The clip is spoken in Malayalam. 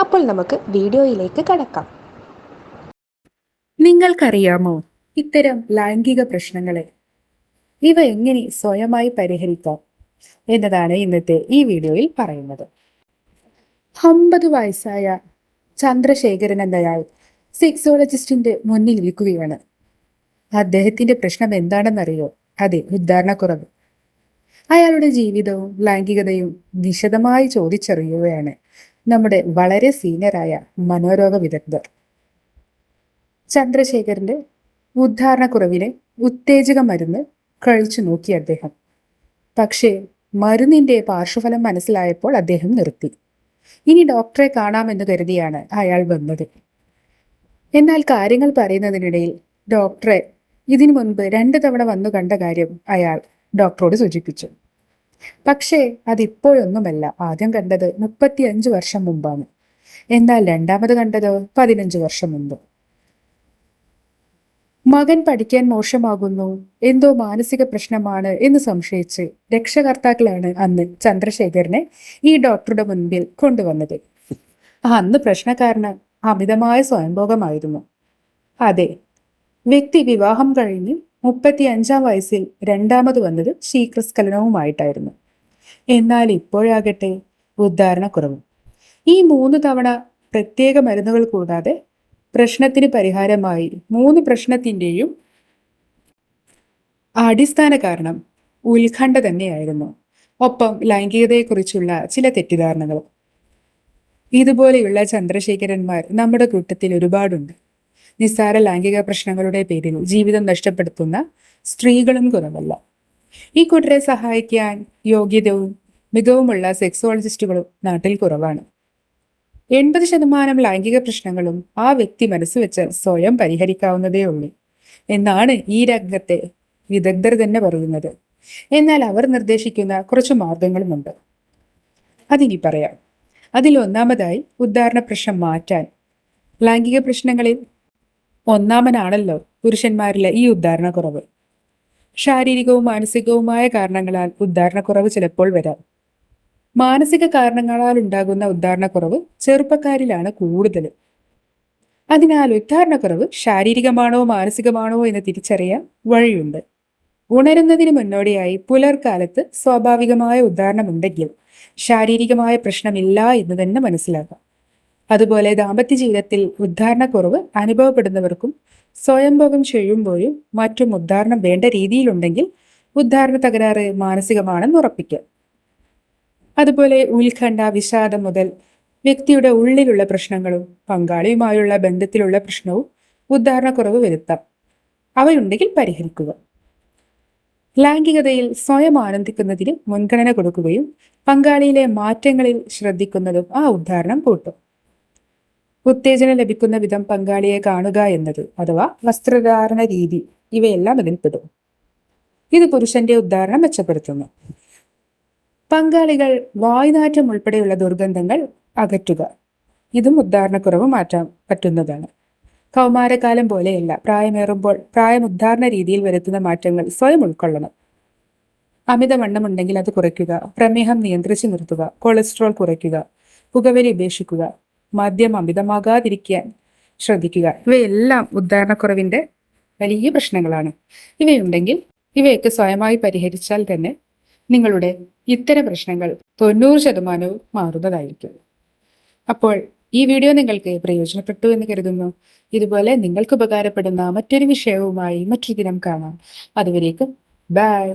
അപ്പോൾ നമുക്ക് വീഡിയോയിലേക്ക് കടക്കാം. നിങ്ങൾക്കറിയാമോ ഇത്തരം ലൈംഗിക പ്രശ്നങ്ങളെ? ഇവ എങ്ങനെ സ്വയമായി പരിഹരിക്കാം എന്നതാണ് ഇന്നത്തെ ഈ വീഡിയോയിൽ പറയുന്നത്. അമ്പത് വയസ്സായ ചന്ദ്രശേഖരൻ എന്നയാൾ സെക്സോളജിസ്റ്റിന്റെ മുന്നിൽ ഇരിക്കുകയാണ്. അദ്ദേഹത്തിന്റെ പ്രശ്നം എന്താണെന്നറിയോ? അതെ ഉദ്ധാരണക്കുറവ്. അയാളുടെ ജീവിതവും ലൈംഗികതയും വിശദമായി ചോദിച്ചറിയുകയാണ്. നമ്മുടെ വളരെ സീനിയറായ മനോരോഗ വിദഗ്ധർ. ചന്ദ്രശേഖരന്റെ ഉദ്ധാരണക്കുറവിലെ ഉത്തേജക മരുന്ന് കഴിച്ചു നോക്കി അദ്ദേഹം. പക്ഷേ മരുന്നിന്റെ പാർശ്വഫലം മനസ്സിലായപ്പോൾ അദ്ദേഹം നിർത്തി. ഇനി ഡോക്ടറെ കാണാമെന്ന് കരുതിയാണ് അയാൾ വന്നത്. എന്നാൽ കാര്യങ്ങൾ പറയുന്നതിനിടയിൽ ഡോക്ടറെ ഇതിനു മുൻപ് രണ്ട് തവണ വന്നു കണ്ട കാര്യം അയാൾ ഡോക്ടറോട് സൂചിപ്പിച്ചു. പക്ഷേ അതിപ്പോഴൊന്നുമല്ല. ആദ്യം കണ്ടത് മുപ്പത്തിയഞ്ച് വർഷം മുമ്പാണ്. എന്നാൽ രണ്ടാമത് കണ്ടത് പതിനഞ്ച് വർഷം മുമ്പ്. മകൻ പഠിക്കാൻ മോശമാകുന്നു. എന്തോ മാനസിക പ്രശ്നമാണ് എന്ന് സംശയിച്ച് രക്ഷകർത്താക്കളാണ് അന്ന് ചന്ദ്രശേഖരനെ ഈ ഡോക്ടറുടെ മുൻപിൽ കൊണ്ടുവന്നത്. അന്ന് പ്രശ്നക്കാരന് അമിതമായ സ്വയംഭോഗമായിരുന്നു. അതെ വ്യക്തി വിവാഹം കഴിഞ്ഞ് മുപ്പത്തി അഞ്ചാം വയസ്സിൽ രണ്ടാമത് വന്നത് ശീക്രസ്ഖലനവുമായിട്ടായിരുന്നു എന്നാൽ ഇപ്പോഴാകട്ടെ ഉദ്ധാരണക്കുറവും. ഈ മൂന്ന് തവണ പ്രത്യേക മരുന്നുകൾ കൂടാതെ പ്രശ്നത്തിന് പരിഹാരമായി മൂന്ന് പ്രശ്നത്തിന്റെയും അടിസ്ഥാന കാരണം ഉത്കണ്ഠ തന്നെയായിരുന്നു. ഒപ്പം ലൈംഗികതയെക്കുറിച്ചുള്ള ചില തെറ്റിദ്ധാരണകളും. ഇതുപോലെയുള്ള ചന്ദ്രശേഖരന്മാർ നമ്മുടെ കൂട്ടത്തിൽ ഒരുപാടുണ്ട്. നിസ്സാര ലൈംഗിക പ്രശ്നങ്ങളുടെ പേരിൽ ജീവിതം നഷ്ടപ്പെടുത്തുന്ന സ്ത്രീകളും കുറവല്ല. ഈ കൂട്ടരെ സഹായിക്കാൻ യോഗ്യതയും മികവുമുള്ള സെക്സോളജിസ്റ്റുകളും നാട്ടിൽ കുറവാണ്. എൺപത് ശതമാനം ലൈംഗിക പ്രശ്നങ്ങളും ആ വ്യക്തി മനസ്സുവെച്ച് സ്വയം പരിഹരിക്കാവുന്നതേ ഉള്ളൂ എന്നാണ് ഈ രംഗത്തെ വിദഗ്ധർ തന്നെ പറയുന്നത്. എന്നാൽ അവർ നിർദ്ദേശിക്കുന്ന കുറച്ച് മാർഗങ്ങളുമുണ്ട്. അതിനി പറയാം. അതിൽ ഒന്നാമതായി ഉദ്ധാരണ പ്രശ്നം മാറ്റാൻ. ലൈംഗിക പ്രശ്നങ്ങളിൽ ഒന്നാമനാണല്ലോ പുരുഷന്മാരിലെ ഈ ഉദ്ധാരണക്കുറവ്. ശാരീരികവും മാനസികവുമായ കാരണങ്ങളാൽ ഉദ്ധാരണക്കുറവ് ചിലപ്പോൾ വരാം. മാനസിക കാരണങ്ങളാൽ ഉണ്ടാകുന്ന ഉദ്ധാരണക്കുറവ് ചെറുപ്പക്കാരിലാണ് കൂടുതൽ. അതിനാൽ ഉദ്ധാരണക്കുറവ് ശാരീരികമാണോ മാനസികമാണോ എന്ന് തിരിച്ചറിയാൻ വഴിയുണ്ട്. ഉണരുന്നതിന് മുന്നോടിയായി പുലർക്കാലത്ത് സ്വാഭാവികമായ ഉദ്ധാരണമുണ്ടെങ്കിൽ ശാരീരികമായ പ്രശ്നമില്ല എന്ന് തന്നെ മനസ്സിലാക്കാം. അതുപോലെ ദാമ്പത്യ ജീവിതത്തിൽ ഉദ്ധാരണക്കുറവ് അനുഭവപ്പെടുന്നവർക്കും സ്വയംഭോഗം ചെയ്യുമ്പോഴും മറ്റും ഉദ്ധാരണം വേണ്ട രീതിയിലുണ്ടെങ്കിൽ ഉദ്ധാരണ തകരാറ് മാനസികമാണെന്ന് ഉറപ്പിക്കുക അതുപോലെ ഉത്കണ്ഠ വിഷാദം മുതൽ വ്യക്തിയുടെ ഉള്ളിലുള്ള പ്രശ്നങ്ങളും പങ്കാളിയുമായുള്ള ബന്ധത്തിലുള്ള പ്രശ്നവും ഉദ്ധാരണക്കുറവ് വരുത്താം. അവയുണ്ടെങ്കിൽ പരിഹരിക്കുക. ലൈംഗികതയിൽ സ്വയം ആനന്ദിക്കുന്നതിന് മുൻഗണന കൊടുക്കുകയും പങ്കാളിയിലെ മാറ്റങ്ങളിൽ ശ്രദ്ധിക്കുന്നതും ആ ഉദ്ധാരണം കൂട്ടും. ഉത്തേജനം ലഭിക്കുന്ന വിധം പങ്കാളിയെ കാണുക എന്നത് അഥവാ വസ്ത്രധാരണ രീതി ഇവയെല്ലാം അതിൽപ്പെടും. ഇത് പുരുഷന്റെ ഉദ്ധാരണം മെച്ചപ്പെടുത്തുന്നു. പങ്കാളികൾ വായുനാറ്റം ഉൾപ്പെടെയുള്ള ദുർഗന്ധങ്ങൾ അകറ്റുക. ഇതും ഉദ്ധാരണക്കുറവ് മാറ്റാൻ പറ്റുന്നതാണ്. കൗമാരകാലം പോലെയല്ല പ്രായമേറുമ്പോൾ പ്രായം ഉദ്ധാരണ രീതിയിൽ വരുത്തുന്ന മാറ്റങ്ങൾ സ്വയം ഉൾക്കൊള്ളണം. അമിതവണ്ണമുണ്ടെങ്കിൽ അത് കുറയ്ക്കുക. പ്രമേഹം നിയന്ത്രിച്ചു നിർത്തുക. കൊളസ്ട്രോൾ കുറയ്ക്കുക. പുകവലി ഉപേക്ഷിക്കുക. മദ്യം അമിതമാകാതിരിക്കാൻ ശ്രദ്ധിക്കുക. ഇവയെല്ലാം ഉദ്ധാരണക്കുറവിന്റെ വലിയ പ്രശ്നങ്ങളാണ്. ഇവയുണ്ടെങ്കിൽ ഇവയൊക്കെ സ്വയമായി പരിഹരിച്ചാൽ തന്നെ നിങ്ങളുടെ ഇത്തരം പ്രശ്നങ്ങൾ തൊണ്ണൂറ് ശതമാനവും മാറുന്നതായിരിക്കും. അപ്പോൾ ഈ വീഡിയോ നിങ്ങൾക്ക് പ്രയോജനപ്പെട്ടു എന്ന് കരുതുന്നു. ഇതുപോലെ നിങ്ങൾക്ക് ഉപകാരപ്പെടുന്ന മറ്റൊരു വിഷയവുമായി മറ്റൊരു ദിനം കാണാം. അതുവരേക്കും ബൈ.